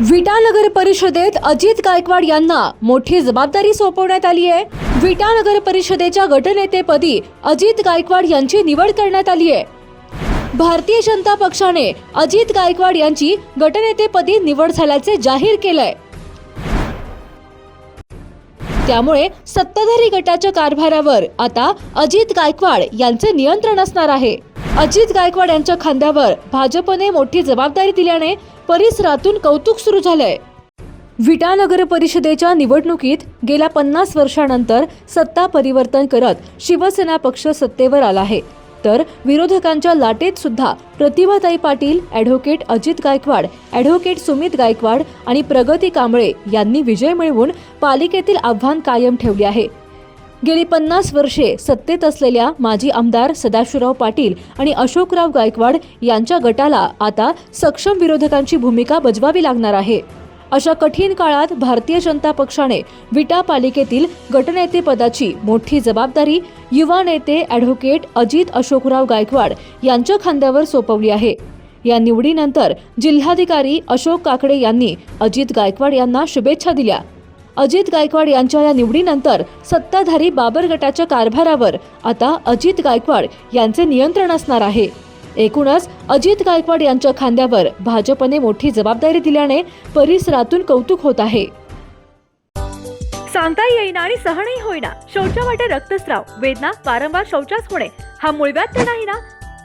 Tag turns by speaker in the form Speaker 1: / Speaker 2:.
Speaker 1: विटा नगर परिषदेत अजित गायकवाड यांना मोठी जबाबदारी सोपवण्यात आली आहे. विटा नगर परिषदेच्या गटनेतेपदी अजित गायकवाड यांची निवड करण्यात आली आहे. भारतीय जनता पक्षाने अजित गायकवाड यांची गटनेतेपदी निवड झाल्याचे जाहीर केलंय. त्यामुळे सत्ताधारी गटाच्या कारभारावर आता अजित गायकवाड यांचे नियंत्रण असणार आहे. अजित गायकवाड यांच्या खांद्यावर भाजपने मोठी जबाबदारी दिल्याने परिसरातून कौतुक सुरू झालंय. विटा नगर परिषदेच्या निवडणुकीत गेल्या पन्नास वर्षानंतर सत्ता परिवर्तन करत शिवसेना पक्ष सत्तेवर आला आहे. तर विरोधकांच्या लाटेत सुद्धा प्रतिभाताई पाटील ॲडव्होकेट अजित गायकवाड ॲडव्होकेट सुमित गायकवाड आणि प्रगती कांबळे यांनी विजय मिळवून पालिकेतील आव्हान कायम ठेवले आहे. गेली पन्नास वर्षे सत्तेत असलेल्या माजी आमदार सदाशिवराव पाटील आणि अशोकराव गायकवाड यांच्या गटाला आता सक्षम विरोधकांची भूमिका बजवावी लागणार आहे. अशा कठीण काळात भारतीय जनता पक्षाने विटा पालिकेतील गटनेतेपदाची मोठी जबाबदारी युवा नेते ॲडव्होकेट अजित अशोकराव गायकवाड यांच्या खांद्यावर सोपवली आहे. या निवडीनंतर जिल्हाधिकारी अशोक काकडे यांनी अजित गायकवाड यांना शुभेच्छा दिल्या. अजित गायकवाड यांच्या या निवडीनंतर सत्ताधारी बाबर गटाच्या कारभारावर आता अजित गायकवाड यांचे नियंत्रण असणार आहे. एकूणच अजित गायकवाड यांच्या खांद्यावर भाजपने मोठी जबाबदारी दिल्याने परिसरातून कौतुक होत आहे. सांगता येईना आणि सहनही होईना. शौचा वाटे रक्तस्राव. वेदना वारंवार शौचास होणे. हा मूळव्याध तर नाही ना?